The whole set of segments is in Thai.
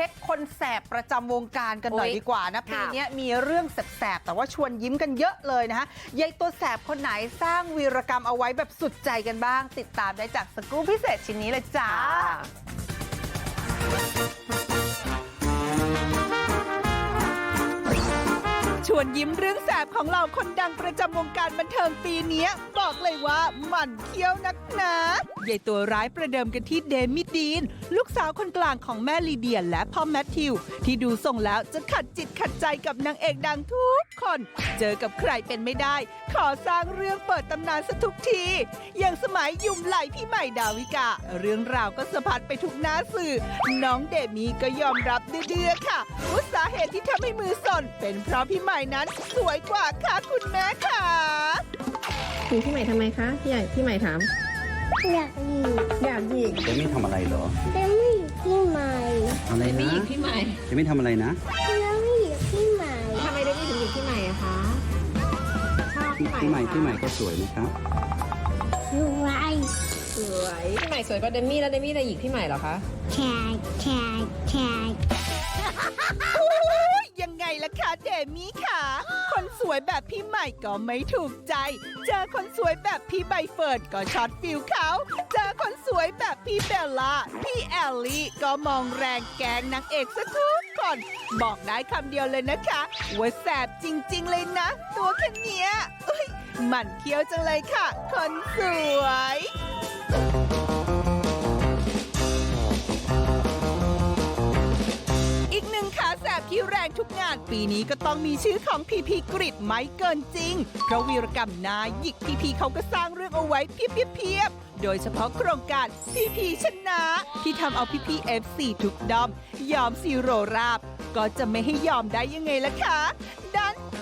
ช็คคนแสบประจำวงการกันหน่อยโอ๊ยดีกว่านะค่ะปีนี้มีเรื่องแสบๆแต่ว่าชวนยิ้มกันเยอะเลยนะฮะยายตัวแสบคนไหนสร้างวีรกรรมเอาไว้แบบสุดใจกันบ้าง ติดตามได้จากสกู๊ปพิเศษชิ้นนี้เลยจ้าชวนยิ้มเรื่องแสบของเราคนดังประจำวงการบันเทิงปีเนี้ย บอกเลยว่าหมันเคี้ยวนักหนาใหญ่ตัวร้ายประเดิมกันที่เดมิดีน ลูกสาวคนกลางของแม่ลีเดียและพ่อแมทธิว ที่ดูทรงแล้วจะขัดจิตขัดใจกับนางเอกดังทุกคน เจอกับใครเป็นไม่ได้ ขอสร้างเรื่องเปิดตำนานสทุกที อย่างสมัยยุ่มไหลพี่ใหม่ดาวิกา เรื่องราวก็สะพัดไปทุกหน้าสื่อ น้องเดมีก็ยอมรับเดือๆค่ะว่าสาเหตุที่ทำให้มือสนเป็นเพราะพี่ใหม่นั้นสวยกว่าค่ะคุณแม่ค่ะ หญิงพี่ใหม่ทำไมคะพี่ใหญ่พี่ใหม่ถาม อยากอยู่อยากหยิกเจมี่ทำอะไรเหรอแต่ไม่อยู่ที่ใหม่อะไรไม่นะหยิกพี่ใหม่เจมี่ทำอะไรนะแล้วไม่อยู่ที่ใหม่ทำไมได้ไม่ถึงหยิกพี่ใหม่อะคะชอบพี่ใหม่พี่ใหม่เหรอคะพี่ใหม่ก็สวยนะครับอยู่ไว้สวยพี่ใหม่สวยกว่าเดมี่แล้วเดมี่จะหยิกพี่ใหม่เหรอคะ แชร์แชร์แชร์ วยแบบพี่ใหม่ก็ไม่ถูกใจ เจอคนสวยแบบพี่ใบเฟิร์นก็ช็อตฟิลเขา เจอคนสวยแบบพี่เบลล่า พี่แอลลี่ก็มองแรงแกงนางเอกซะทุกคน บอกได้คำเดียวเลยนะคะว่าแสบจริง ๆ เลยนะ ตัวแค่เนี้ยเอ้ยมันเคี้ยวจังเลยค่ะ คนสวย ที่แรงทุกงานปีนี้ก็ต้องมีชื่อของพีพีกริดไม่เกินจริง เพราะวีรกรรมนาหยิกพีพีเขาก็สร้างเรื่องเอาไว้เพียบเพียบเพียบโดยเฉพาะโครงการพีพีชนะ ที่ทำเอาพีพีเอฟซีทุกดอม ยอมซีโรราบ ก็จะไม่ให้ยอมได้ยังไงล่ะคะ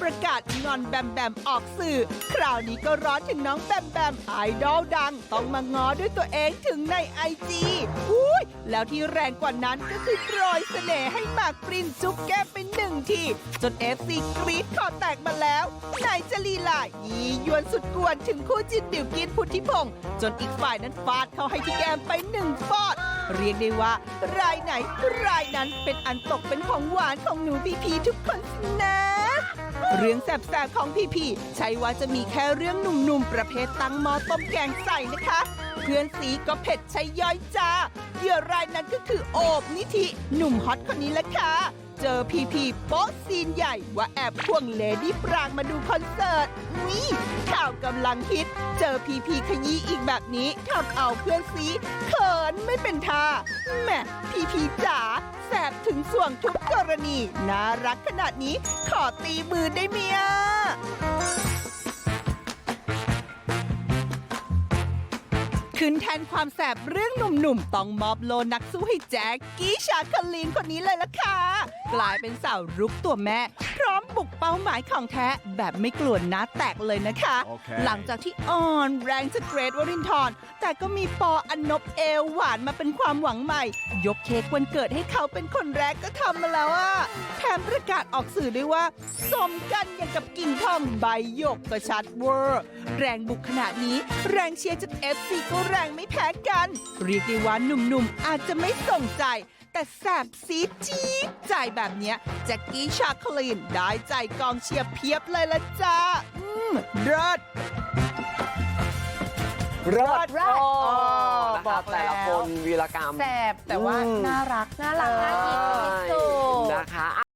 ประกาศงอนแบมแบมออกสื่อ คราวนี้ก็ร้อนถึงน้องแบมแบมไอดอลดัง ต้องมาง้อด้วยตัวเองถึงในไอจีอุ้ยแล้วที่แรงกว่านั้นก็คือโปรยเสน่ห์ให้หมากปรินจุ๊บแก้มไปหนึ่งที จน FC กรี๊ดคอแตกมาแล้วไหนจะลีลายียวนสุดกวนถึงคู่จินบิวกินพุทธิพงศ์จนอีกฝ่ายนั้นฟาดเข้าให้ที่แก้มไปหนึ่งฟอด เรียกได้ว่ารายไหนรายนั้นเป็นอันตกเป็นของหวานของหนูพีพีทุกคนสินะ เรื่องแสบๆของพีพีใช่ว่าจะมีแค่เรื่องหนุ่มๆ ประเภทตั้งหม้อต้มแกงใส่นะคะ เพื่อนสีก็เผ็ดใช้ย่อยจ้าเหยื่อรายนั้นก็คือโอบนิธิหนุ่มฮอตคนนี้แหละค่ะ เจอพีพีโป๊ะซีนใหญ่ว่าแอบพ่วงเลดี้ปรางมาดูคอนเสิร์ตนี่ข่าวกำลังฮิต เจอพีพีขยี้อีกแบบนี้ทำเอาเพื่อนซีเขินไม่เป็นท่าแหม่พีพีจ๋าแสบถึงส่วงทุกกรณี น่ารักขนาดนี้ขอตีมือได้เมียขึ้นแทนความแสบเรื่องหนุ่มๆ ต้องมอบโลนักสู้ให้แจ็คกี้ชาคลีนคนนี้เลยล่ะค่ะกลายเป็นสาวรุกตัวแม่ พร้อมบุกเป้าหมายของแท้แบบไม่กลัวหน้าแตกเลยนะคะโอเคหลังจากที่อ่อนแรงจากเกรทวรินทร์แต่ก็มีปออันนบเอวหวานมาเป็นความหวังใหม่ ยกเค้กวันเกิดให้เขาเป็นคนแรกก็ทำมาแล้วอะแถมประกาศออกสื่อด้วยว่าสมกันอย่างกับกิ่งทองใบหยกก็ชัดเวอร์ แรงบุกขนาดนี้ แรงเชียร์จาก FC ก็แรงไม่แพ้กันเรียกได้ว่าหนุ่มๆอาจจะไม่ส่งใจ แต่แสบซีดจี๊ดใจแบบเนี้ยแจ็คกี้ชาคลีนได้ใจกองเชียร์เพียบเลยละจ้าอืมเลิศ เลิศเลิศโอ้เออนะบคะอกแล้ว แต่ละคนวีรกรรมแสบแต่ว่าอืมน่ารักน่ารักน่ายิ้มที่สุด นะคะ